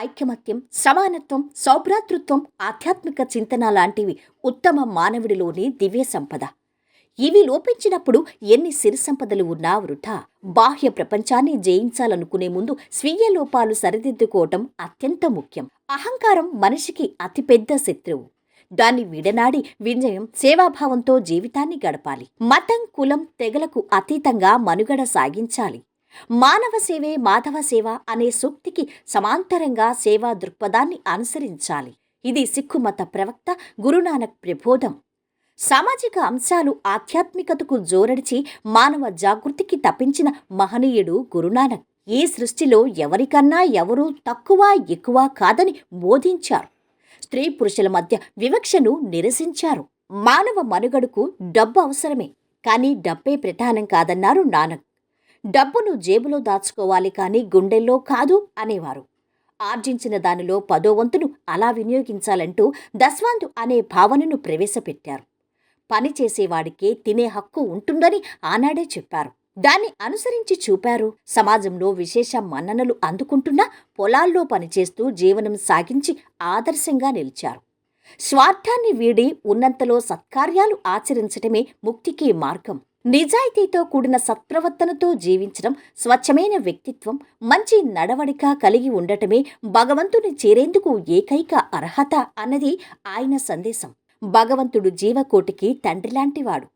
ఐక్యమత్యం సమానత్వం సౌభ్రాతృత్వం ఆధ్యాత్మిక చింతన లాంటివి ఉత్తమ మానవుడిలోని దివ్య సంపద. ఇవి లోపించినప్పుడు ఎన్ని సిరి సంపదలు ఉన్నా వృధా. బాహ్య ప్రపంచాన్ని జయించాలనుకునే ముందు స్వీయ లోపాలు సరిదిద్దుకోవటం అత్యంత ముఖ్యం. అహంకారం మనిషికి అతిపెద్ద శత్రువు. దాన్ని విడనాడి విజయం సేవాభావంతో జీవితాన్ని గడపాలి. మతం కులం తెగలకు అతీతంగా మనుగడ సాగించాలి. మానవ సేవే మాధవ సేవ అనే సూక్తికి సమాంతరంగా సేవా దృక్పథాన్ని అనుసరించాలి. ఇది సిక్కు మత ప్రవక్త గురునానక్ ప్రబోధం. సామాజిక అంశాలు ఆధ్యాత్మికతకు జోరడిచి మానవ జాగృతికి తప్పించిన మహనీయుడు గురునానక్ ఈ సృష్టిలో ఎవరికన్నా ఎవరూ తక్కువ ఎక్కువ కాదని బోధించారు. స్త్రీ పురుషుల మధ్య వివక్షను నిరసించారు. మానవ మనుగడకు డబ్బు అవసరమే కానీ డబ్బే ప్రధానం కాదన్నారు నానక్. డబ్బును జేబులో దాచుకోవాలి కానీ గుండెల్లో కాదు అనేవారు. ఆర్జించిన దానిలో పదో వంతును అలా వినియోగించాలంటూ దస్వాంతు అనే భావనను ప్రవేశపెట్టారు. పని చేసేవాడికే తినే హక్కు ఉంటుందని ఆనాడే చెప్పారు. దాన్ని అనుసరించి చూపారు. సమాజంలో విశేష మన్ననలు అందుకుంటున్నా పొలాల్లో పనిచేస్తూ జీవనం సాగించి ఆదర్శంగా నిలిచారు. స్వార్థాన్ని వీడి ఉన్నంతలో సత్కార్యాలు ఆచరించటమే ముక్తికి మార్గం. నిజాయితీతో కూడిన సత్ప్రవర్తనతో జీవించడం స్వచ్ఛమైన వ్యక్తిత్వం మంచి నడవడిక కలిగి ఉండటమే భగవంతుని చేరేందుకు ఏకైక అర్హత అన్నది ఆయన సందేశం. భగవంతుడు జీవకోటికి తండ్రిలాంటివాడు.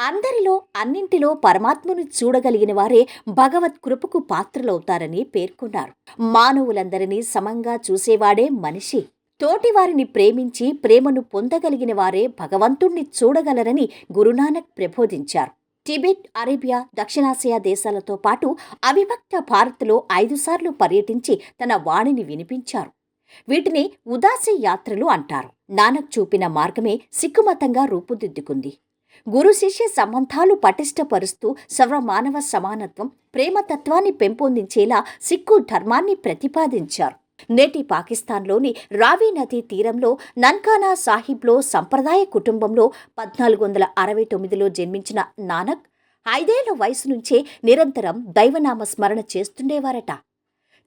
అందరిలో అన్నింటిలో పరమాత్మను చూడగలిగిన వారే భగవత్ కృపకు పాత్రలవుతారని పేర్కొన్నారు. మానవులందరినీ సమంగా చూసేవాడే మనిషి. తోటివారిని ప్రేమించి ప్రేమను పొందగలిగిన వారే భగవంతుణ్ణి చూడగలరని గురునానక్ ప్రబోధించారు. టిబెట్ అరేబియా దక్షిణాసియా దేశాలతో పాటు అవిభక్త భారత్లో ఐదుసార్లు పర్యటించి తన వాణిని వినిపించారు. వీటిని ఉదాసీ యాత్రలు అంటారు. నానక్ చూపిన మార్గమే సిక్కుమతంగా రూపుదిద్దుకుంది. గురు శిష్య సంబంధాలు పటిష్టపరుస్తూ సర్వమానవ సమానత్వం ప్రేమతత్వాన్ని పెంపొందించేలా సిక్కు ధర్మాన్ని ప్రతిపాదించారు. నేటి పాకిస్తాన్లోని రావి నదీ తీరంలో నన్కానా సాహిబ్లో సంప్రదాయ కుటుంబంలో పద్నాలుగు వందల అరవై తొమ్మిదిలో జన్మించిన నానక్ ఐదేళ్ళ వయసు నుంచే నిరంతరం దైవనామ స్మరణ చేస్తుండేవారట.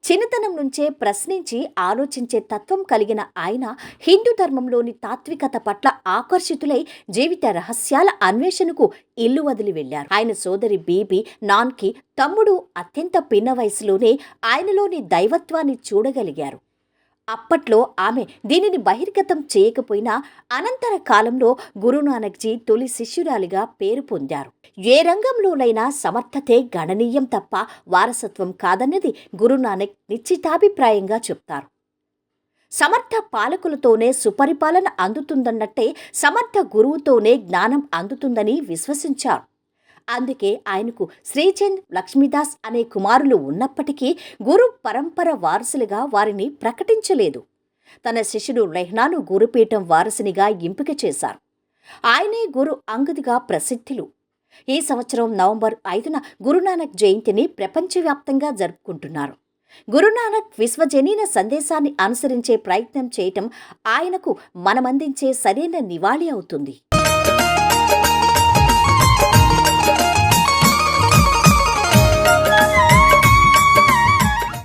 చిన్నతనం నుంచే ప్రశ్నించి ఆలోచించే తత్వం కలిగిన ఆయన హిందూ ధర్మంలోని తాత్వికత పట్ల ఆకర్షితులై జీవిత రహస్యాల అన్వేషణకు ఇల్లు వదిలి వెళ్ళారు ఆయన సోదరి బీబీ నాన్కి తమ్ముడు అత్యంత పిన్న వయసులోనే ఆయనలోని దైవత్వాన్ని చూడగలిగారు. అప్పట్లో ఆమె దీనిని బహిర్గతం చేయకపోయినా అనంతర కాలంలో గురునానక్జీ తొలి శిష్యురాలిగా పేరు పొందారు. ఏ రంగంలోనైనా సమర్థతే గణనీయం తప్ప వారసత్వం కాదన్నది గురునానక్ నిశ్చితాభిప్రాయంగా చెప్తారు. సమర్థ పాలకులతోనే సుపరిపాలన అందుతుందన్నట్టే సమర్థ గురువుతోనే జ్ఞానం అందుతుందని విశ్వసించారు. అందుకే ఆయనకు శ్రీచంద్ లక్ష్మీదాస్ అనే కుమారులు ఉన్నప్పటికీ గురు పరంపర వారసులుగా వారిని ప్రకటించలేదు. తన శిష్యుడు రెహ్నాను గురుపీఠం వారసునిగా ఎంపిక చేశారు. ఆయనే గురు అంగదిగా ప్రసిద్ధులు. ఈ సంవత్సరం నవంబర్ ఐదున గురునానక్ జయంతిని ప్రపంచవ్యాప్తంగా జరుపుకుంటున్నారు. గురునానక్ విశ్వజనీన సందేశాన్ని అనుసరించే ప్రయత్నం చేయటం ఆయనకు మనమందించే సరైన నివాళి అవుతుంది.